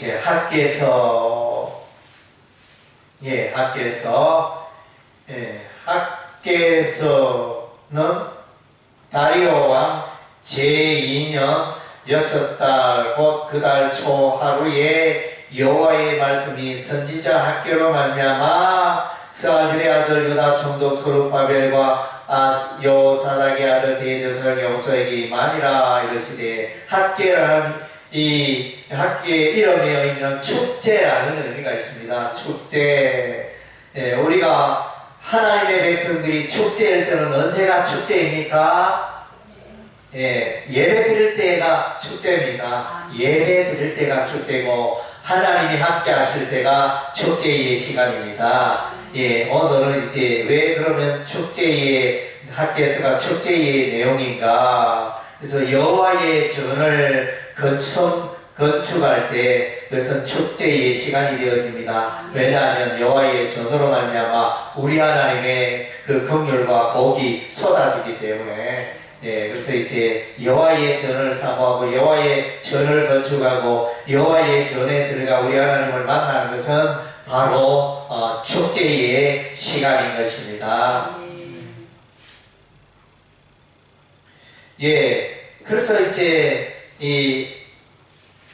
이제 학계서 예 학계서 예 학계서는 다리오 왕 제2년 여섯 달 곧 그 달 초 하루에 여호와의 말씀이 선지자 학교로 말미암아 스아들의 아들 유다 총독 소르바벨과 아스 여사닥의 아들 대조설 여호수에게 임하니라 이르시되 학계라는 이 학계의 이름의 의미는 축제라는 의미가 있습니다. 축제 예, 우리가 하나님의 백성들이 축제일 때는 언제가 축제입니까? 예, 예배 드릴 때가 축제입니다. 예배 드릴 때가 축제고 하나님이 함께 하실 때가 축제의 시간입니다. 예, 오늘은 이제 왜 그러면 축제의 학계서가 축제의 내용인가? 그래서 여호와의 전을 건축 건축할 때 그것은 축제의 시간이 되어집니다. 왜냐하면 여호와의 전으로 말미암아 우리 하나님의 그 긍휼과 복이 쏟아지기 때문에 예, 그래서 이제 여호와의 전을 사모하고 여호와의 전을 건축하고 여호와의 전에 들어가 우리 하나님을 만나는 것은 바로 어, 축제의 시간인 것입니다. 예, 그래서 이제 이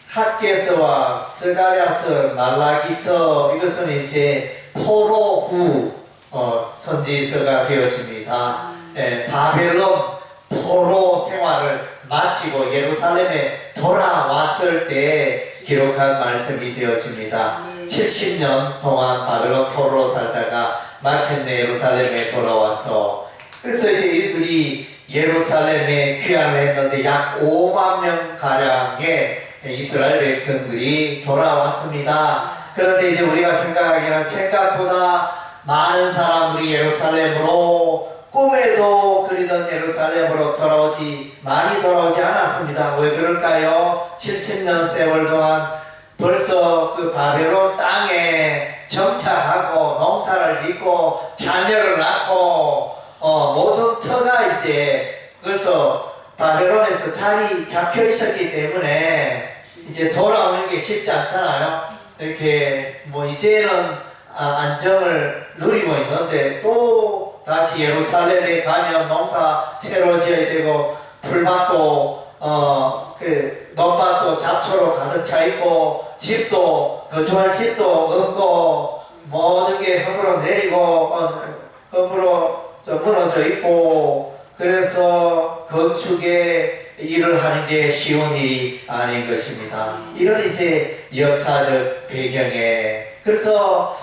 학계서와 스가랴서, 말라기서 이것은 이제 포로 후 어, 선지서가 되어집니다. 예, 바벨론 포로 생활을 마치고 예루살렘에 돌아왔을 때 기록한 말씀이 되어집니다. 70년 동안 바벨론 포로로 살다가 마침내 예루살렘에 돌아와서 그래서 이제 이들이 예루살렘에 귀환을 했는데 약 5만 명 가량의 이스라엘 백성들이 돌아왔습니다. 그런데 이제 우리가 생각하기에는 생각보다 많은 사람들이 예루살렘으로 꿈에도 그리던 예루살렘으로 돌아오지 많이 돌아오지 않았습니다. 왜 그럴까요? 70년 세월 동안 벌써 그 바벨론 땅에 정착하고 농사를 짓고 자녀를 낳고 어, 모든 터가 이제 그래서 바벨론에서 자리 잡혀 있었기 때문에 이제 돌아오는 게 쉽지 않잖아요. 이렇게 뭐 이제는 아, 안정을 누리고 있는데 또 다시 예루살렘에 가면 농사 새로 지어야 되고 풀밭도 어그 논밭도 잡초로 가득 차 있고 집도 거주할 집도 없고 모든 게 흙으로 내리고 어, 흙으로 좀 무너져 있고 그래서 건축에 일을 하는 게 쉬운 일이 아닌 것입니다. 이런 이제 역사적 배경에 그래서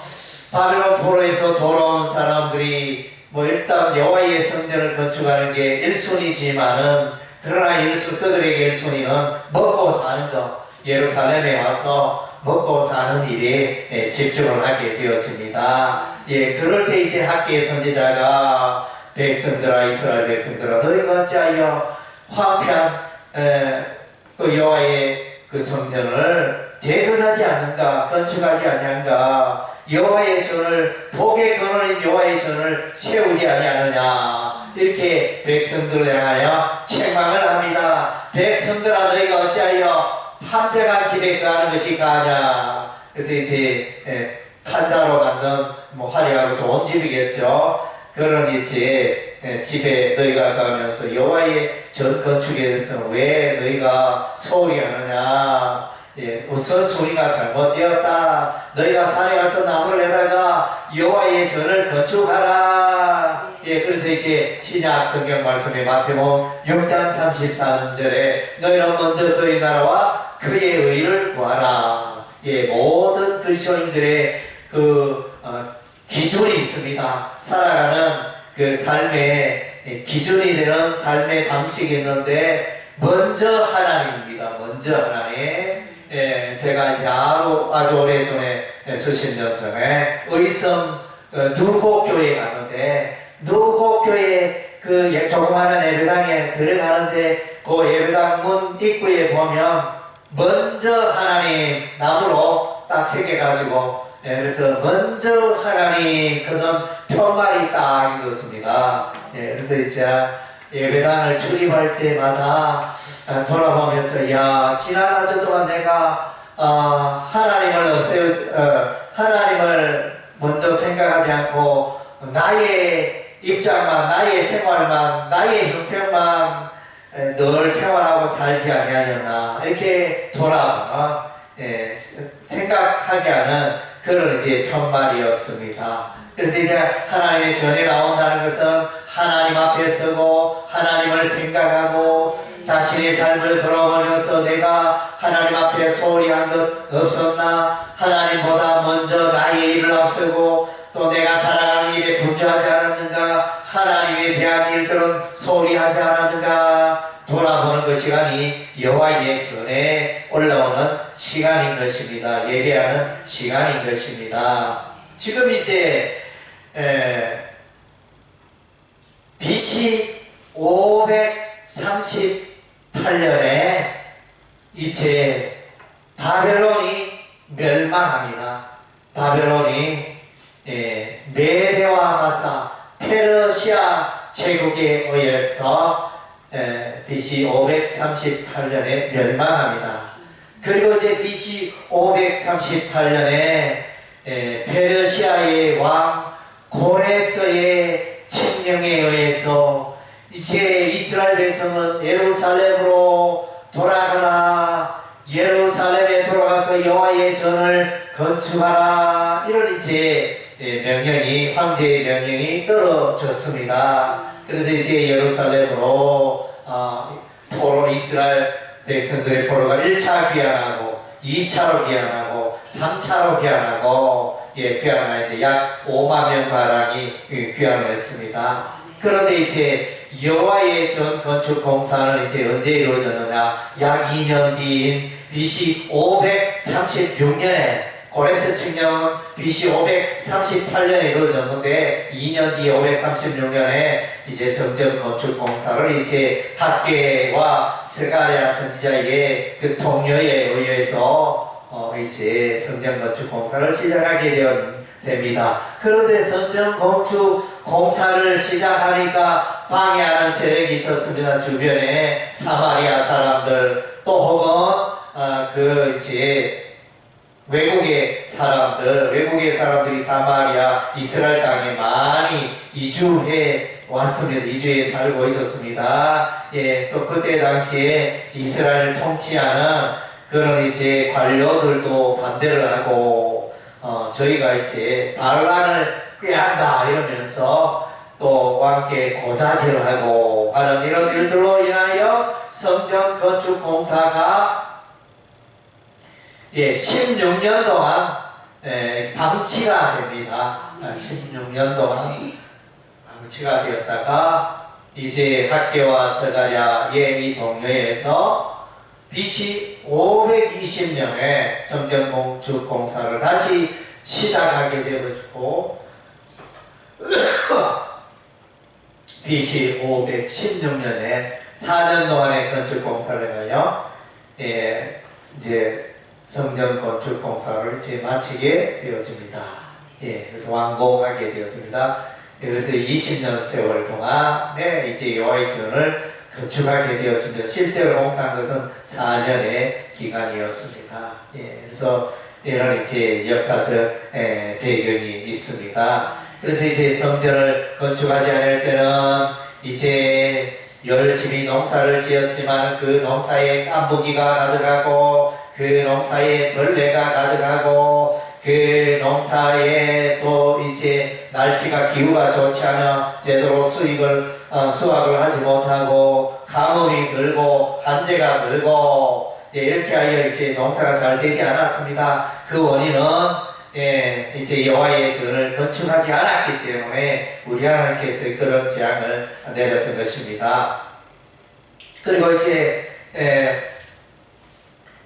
바벨론 포로에서 돌아온 사람들이 뭐 일단 여호와의 성전을 건축하는 게 1순위지만은 그러나 1순 그들에게 1순위는 먹고 사는 것 예루살렘에 와서 먹고 사는 일에 예, 집중을 하게 되어집니다. 예, 그럴 때 이제 학계의 선지자가 백성들아 이스라엘 백성들아 너희가 어찌하여 에, 그 여호와의 그 성전을 재건하지 않는가 건축하지 아니한가 여호와의 전을 복의 근원인 여호와의 전을 세우지 아니하느냐 이렇게 백성들을 향하여 책망을 합니다. 백성들아 너희가 어찌하여 판별한 집에 가는 것이 가냐 그래서 이제 예, 판다로 만든 뭐 화려하고 좋은 집이겠죠. 이제 예, 집에 너희가 가면서 여호와의 전 건축에 대해서 왜 너희가 소홀히 하느냐 예, 우선 순위가 잘못되었다. 너희가 산에 가서 나무를 내다가 여호와의 전을 건축하라. 예, 그래서 이제 신약 성경 말씀에 마태복음 6장 33절에 너희는 먼저 너희 나라와 그의 의를 구하라. 예, 모든 그리스도인들의 그 어, 기준이 있습니다. 살아가는 그 삶의 기준이 되는 삶의 방식이 있는데 먼저 하나님입니다. 먼저 하나님. 예, 제가 아주, 아주 오래 전에 수십 년 전에 의성 어, 누곡 교회에 갔는데 누곡 교회 그 예- 조그마한 예배당에 들어가는데 그 예배당 문 입구에 보면 먼저 하나님 나무로 딱 새겨가지고 예, 그래서 먼저 하나님 그런 표말이 딱 있었습니다. 예, 그래서 이제 예배당을 출입할 때마다 아, 돌아보면서 야 지난 한 주 동안 내가 어, 하나님을 없애어 어, 하나님을 먼저 생각하지 않고 나의 입장만 나의 생활만 나의 형편만 에, 늘 생활하고 살지 아니하였나 이렇게 돌아 예, 생각하게 하는 그런 이제 편말이었습니다. 그래서 이제 하나님의 전에 나온다는 것은 하나님 앞에 서고 하나님을 생각하고 자신의 삶을 돌아보면서 내가 하나님 앞에 소홀히 한 것 없었나? 하나님보다 먼저 나의 일을 앞세고 또 내가 살아가는 일에 분주하지 않았는가? 하나님에 대한 일들은 소홀히 하지 않았는가 돌아보는 그 시간이 여호와의 전에 올라오는 시간인 것입니다. 예배하는 시간인 것입니다. 지금 이제 에, BC 538년에 이제 바벨론이 멸망합니다. 바벨론이 예, 메대와 가사 페르시아 제국에 의해서 예, BC 538년에 멸망합니다. 그리고 이제 BC 538년에 예, 페르시아의 왕 고레스의 칙령에 의해서 이제 이스라엘 백성은 예루살렘으로 돌아가라 예루살렘에 돌아가서 여호와의 전을 건축하라 이런 이제 예, 명령이 황제의 명령이 떨어졌습니다. 그래서 이제 예루살렘으로 어, 포로 이스라엘 백성들의 포로가 1차 귀환하고 2차로 귀환하고 3차로 귀환하고 예, 귀환하는데 약 5만 명 가량이 예, 귀환을 했습니다. 그런데 이제 여호와의 전 건축 공사는 이제 언제 이루어졌느냐? 약 2년 뒤인 BC 536년에 고레스 칙령은 BC 538년에 이루어졌는데 2년 뒤에 536년에 이제 성전 건축 공사를 이제 학계와 스가랴 선지자의 그 통료에 의해서 어 이제 성전 건축 공사를 시작하게 되었 됩니다. 그런데 성전 건축 공사를 시작하니까 방해하는 세력이 있었습니다. 주변에 사마리아 사람들 또 혹은 어, 그 이제 외국의 사람들, 외국의 사람들이 사마리아, 이스라엘 땅에 많이 이주해 왔습니다. 이주해 살고 있었습니다. 예, 또 그때 당시에 이스라엘 통치하는 그런 이제 관료들도 반대를 하고, 어, 저희가 이제 반란을 꾀한다 이러면서 또 왕께 고자질을 하고 하는 이런 일들로 인하여 성전 건축 공사가 예, 16년 동안 예, 방치가 됩니다. 아, 16년 동안 방치가 되었다가 이제 학교 와 서가랴의 이 동료에서 BC 520년에 성전 건축 공사를 다시 시작하게 되었고 BC 516년에 4년 동안의 건축 공사를 하여 예, 이제 성전 건축 공사를 마치게 되어집니다. 예, 그래서 완공하게 되어집니다. 예, 그래서 20년 세월 동안에 이제 여호와의 건축하게 되어집니다. 실제로 공사한 것은 4년의 기간이었습니다. 예, 그래서 이런 이제 역사적 에, 배경이 있습니다. 그래서 이제 성전을 건축하지 않을 때는 이제 열심히 농사를 지었지만 그 농사에 깐부기가 가득하고 그 농사에 벌레가 가득하고 그 농사에 또 이제 날씨가 기후가 좋지 않아 제대로 수익을 어, 수확을 하지 못하고 가뭄이 들고 한재가 들고 예, 이렇게 하여 이렇게 농사가 잘 되지 않았습니다. 그 원인은 예, 이제 여호와의 전을 건축하지 않았기 때문에 우리 하나님께서 그런 재앙을 내렸던 것입니다. 그리고 이제 예,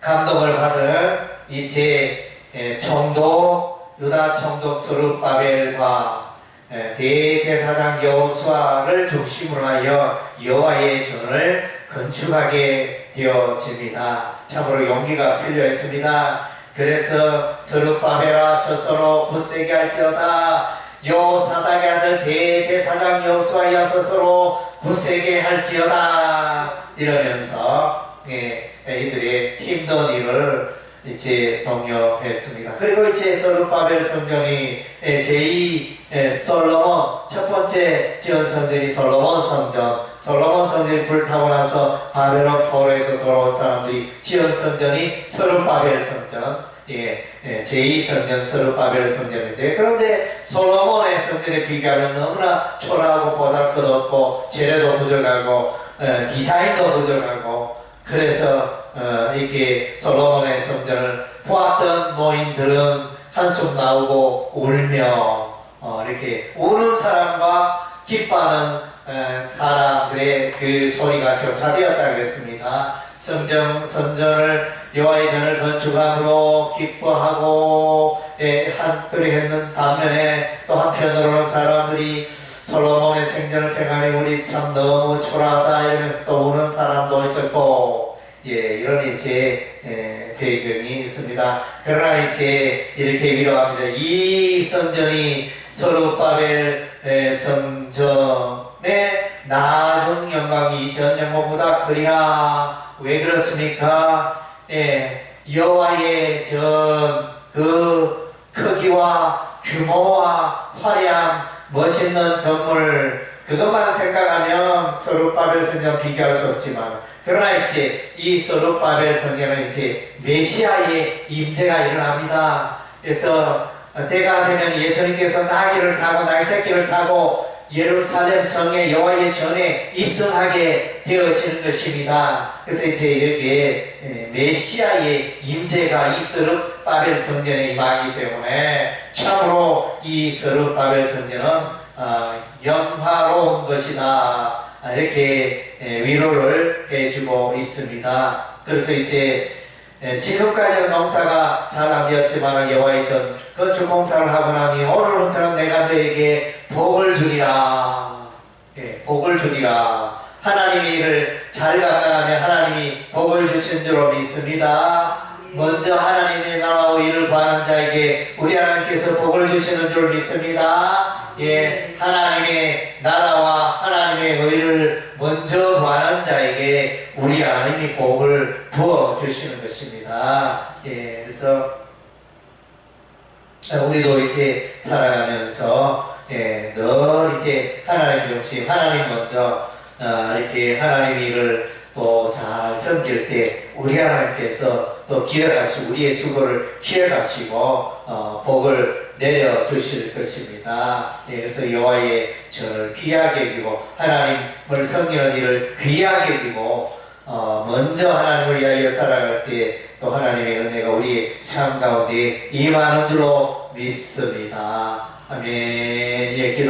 감동을 받은 이제 예, 총독 유다 총독 스룹바벨과 예, 대제사장 여호수아를 중심으로 하여 여호와의 전을 건축하게 되어집니다. 참으로 용기가 필요했습니다. 그래서 스룹바벨아 스스로 굳세게 할지어다 여사닥의 아들 대제사장 여호수아야 스스로 굳세게 할지어다 이러면서 예, 이들의 힘든 일을 이제 독려했습니다. 그리고 이제 서르바벨 성전이 예, 제2 예, 솔로몬 첫 번째 지은 성전이 솔로몬 성전 솔로몬 성전이 불타고 나서 바벨론 포로에서 돌아온 사람들이 지은 성전이 서르바벨 성전 예, 예, 제2 성전 서르바벨 성전인데 그런데 솔로몬의 성전에 비교하면 너무나 초라하고 보잘것없고 재료도 부족하고 어, 디자인도 부족하고 그래서 어, 이렇게 솔로몬의 성전을 보았던 노인들은 한숨 나오고 울며 어, 이렇게 우는 사람과 기뻐하는 어, 사람들의 그 소리가 교차되었다 그랬습니다. 성전 성전을 여호와의 전을 건축함으로 기뻐하고 예, 한 그리 했는 반면에 또 한편으로는 사람들이 솔로몬의 생전을 생각해 우리 참 너무 초라하다 이러면서 또 우는 사람도 있었고 예 이런 이제 예, 배경이 있습니다. 그러나 이제 이렇게 위로합니다. 이 성전이 서루바벨 예, 성전의 나중 영광이 이전 영광보다 그리라 왜 그렇습니까? 예, 여호와의 전 그 크기와 규모와 화려함 멋있는 건물 그것만 생각하면 서룻바벨 성전 비교할 수 없지만 그러나 이제 이 서룻바벨 성전은 이제 메시아의 임재가 일어납니다. 그래서 때가 되면 예수님께서 나귀를 타고 날새끼를 타고 예루살렘 성에 여호와의 전에 입성하게 되어지는 것입니다. 그래서 이제 이렇게 예, 메시아의 임재가 이 서룻 바벨 성전에 임하기 때문에 참으로 이 서룻바벨 성전은 어, 영화로운 것이다 아, 이렇게 예, 위로를 해주고 있습니다. 그래서 이제 예, 지금까지는 농사가 잘 안 되었지만 여호와의 전 건축 공사를 하고 나니 오늘부터는 내가 너에게 복을 주리라. 예, 복을 주리라. 하나님이 이를 잘 감당하면 하나님이 복을 주신 줄로 믿습니다. 먼저 하나님의 나라와 이를 구하는 자에게 우리 하나님께서 복을 주시는 줄 믿습니다. 예, 하나님의 나라와 하나님의 의를 먼저 구하는 자에게 우리 하나님이 복을 부어 주시는 것입니다. 예, 그래서 우리도 이제 살아가면서 예, 늘 이제 하나님 중심, 하나님 먼저 어, 이렇게 하나님 일을 또 잘 섬길 때 우리 하나님께서 또 기억하시고 우리의 수고를 기억하시고 어, 복을 내려 주실 것입니다. 예, 그래서 여호와의 전을 귀하게 여기고 하나님을 섬기는 일을 귀하게 여기고 어, 먼저 하나님을 위하여 살아갈 때 또 하나님의 은혜가 우리의 삶 가운데 임하는 줄로 믿습니다. 아멘.